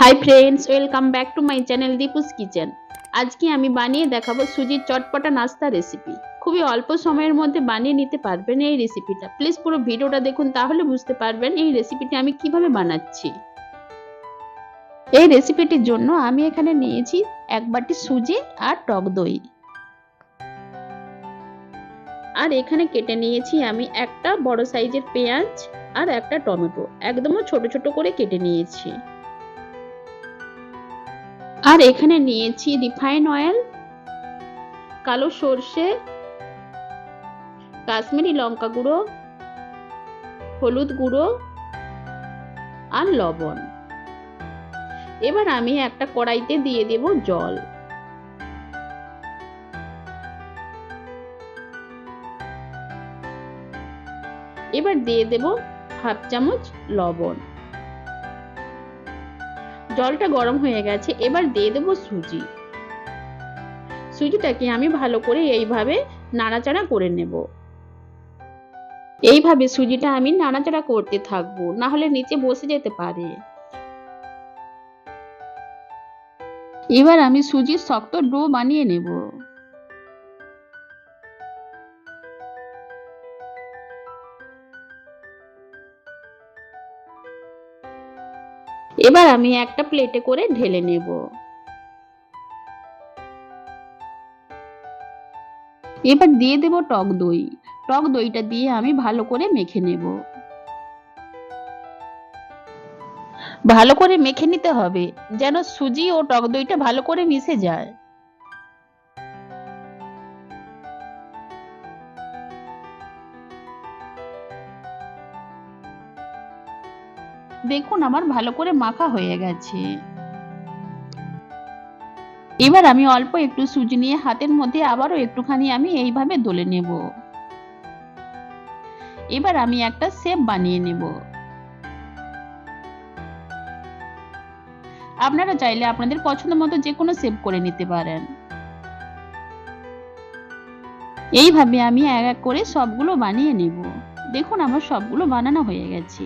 Hi friends welcome back to my channel Deepu's kitchen আজকে আমি বানিয়ে দেখাবো সুজির চটপটা নাস্তা রেসিপি খুবই অল্প সময়ের মধ্যে বানিয়ে নিতে পারবেন এই রেসিপিটা প্লিজ পুরো ভিডিওটা দেখুন, তাহলে বুঝতে পারবেন এই রেসিপিটি আমি কীভাবে বানাচ্ছি। এই রেসিপিটির জন্য আমি এখানে নিয়েছি এক বাটি সুজি আর টক দই। আর এখানে কেটে নিয়েছি আমি একটা বড় সাইজের পেঁয়াজ আর একটা টমেটো। একদমও ছোট ছোট করে কেটে নিয়েছি। আর এখানে নিয়েছি রিফাইন অয়েল, কালো সর্ষে, কাশ্মীরি লঙ্কা গুঁড়ো, হলুদ গুঁড়ো আর লবণ। এবার আমি একটা কড়াইতে দিয়ে দেব জল। এবার দিয়ে দেব হাফ চামচ লবণ। জলটা গরম হয়ে গেছে, এবার দিয়ে দেবো সুজি। সুজিটাকে আমি ভালো করে এইভাবে নাড়াচাড়া করে নেব। এইভাবে সুজিটা আমি নাড়াচাড়া করতে থাকব না হলে নিচে বসে যেতে পারে। এবার আমি সুজির শক্ত ডো বানিয়ে নেব। এবার আমি একটা প্লেটে করে ঢেলে নেব। এবার দিয়ে দেব টক দই। টক দইটা দিয়ে আমি ভালো করে মেখে নেব। ভালো করে মেখে নিতে হবে, যেন সুজি ও টক দইটা ভালো করে মিশে যায়। দেখুন, আমার ভালো করে মাখা হয়ে গেছে। এবার আমি অল্প একটু সুজি নিয়ে হাতের মধ্যে আবারও একটুখানি আমি এইভাবে দলে নেব। এবার আমি একটা শেপ বানিয়ে নেব। আপনারা চাইলে আপনাদের পছন্দ মতো যে কোনো শেপ করে নিতে পারেন। এইভাবে আমি এক এক করে সবগুলো বানিয়ে নেব। দেখুন, আমার সবগুলো বানানো হয়ে গেছে।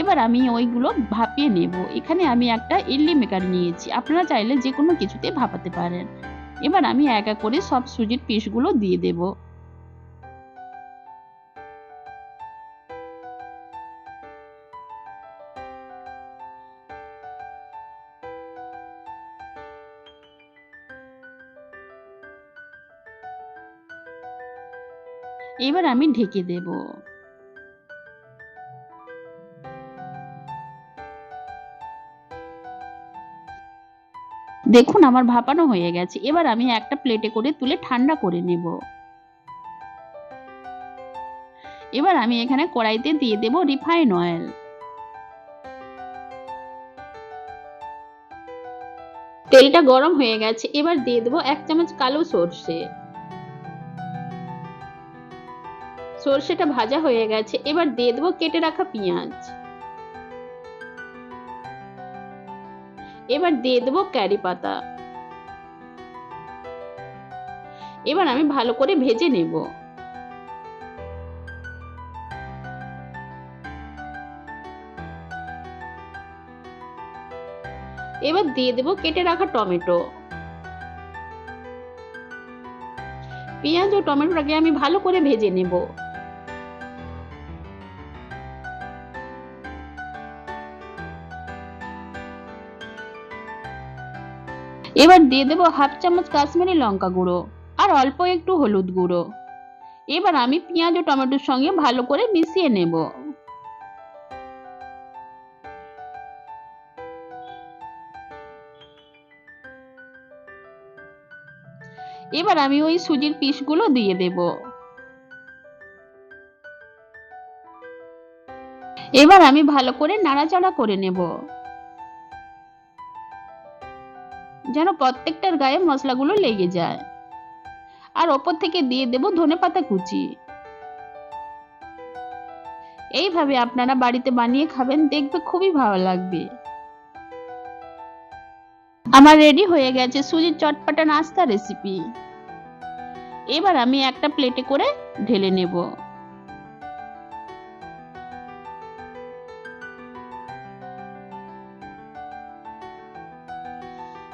এবার আমি ওইগুলো ভাপিয়ে নেব। এখানে আমি একটা ইডলি মেকার নিয়েছি। আপনারা চাইলে যে কোনো কিছুতে ভাপাতে পারেন। এবার আমি এক এক করে সব সুজির পিসগুলো দিয়ে দেব। এবার আমি ঢেকে দেবো। দেখুন, আমার ভাপানো হয়ে গেছে। এবার আমি একটা প্লেটে করে তুলে ঠান্ডা করে নেব। এবার আমি এখানে কড়াইতে দিয়ে দেব রিফাইন অয়েল তেলটা গরম হয়ে গেছে, এবার দিয়ে দেবো এক চামচ কালো সর্ষে। সর্ষেটা ভাজা হয়ে গেছে, এবার দিয়ে দেবো কেটে রাখা পেঁয়াজ। এবার দিয়ে দেবো ক্যারি পাতা। এবার আমি ভালো করে ভেজে নেব। এবার দিয়ে দেব কেটে রাখা টমেটো। পেঁয়াজ ও টমেটোটাকে আমি ভালো করে ভেজে নেব। এবার দিয়ে দেবো হাফ চামচ কাশ্মীরি লঙ্কা গুঁড়ো আর অল্প একটু হলুদ গুঁড়ো। এবার আমি পেঁয়াজ ও টমেটোর সঙ্গে ভালো করে মিশিয়ে নেব। এবার আমি ওই সুজির পিসগুলো দিয়ে দেব। এবার আমি ভালো করে নাড়াচাড়া করে নেব। যেন প্রত্যেকটার গায়ে মশলাগুলো লেগে যায়। আর ওপর থেকে দিয়ে দেব ধনে পাতা কুচি। এইভাবে আপনারা বাড়িতে বানিয়ে খাবেন, দেখবে খুবই ভালো লাগবে। আমার রেডি হয়ে গেছে সুজির চটপাটা নাস্তা রেসিপি এবার আমি একটা প্লেটে করে ঢেলে নেব।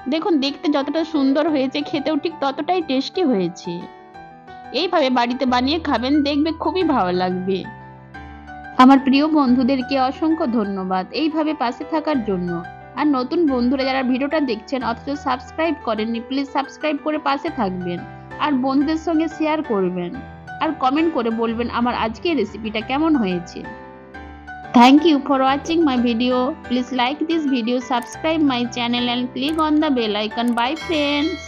দেখুন, দেখতে যতটা সুন্দর হয়েছে, খেতেও ঠিক ততটাই টেস্টি হয়েছে। এইভাবে বাড়িতে বানিয়ে খাবেন, দেখবে খুবই ভালো লাগবে। আমার প্রিয় বন্ধুদেরকে অসংখ্য ধন্যবাদ এইভাবে পাশে থাকার জন্য। আর নতুন বন্ধুরা যারা ভিডিওটা দেখছেন, অথচ সাবস্ক্রাইব করেননি প্লিজ সাবস্ক্রাইব করে পাশে থাকবেন। আর বন্ধুদের সঙ্গে শেয়ার করবেন। আর কমেন্ট করে বলবেন আমার আজকের রেসিপিটা কেমন হয়েছে। Thank you for watching my video. Please like this video, subscribe my channel and click on the bell icon. Bye friends.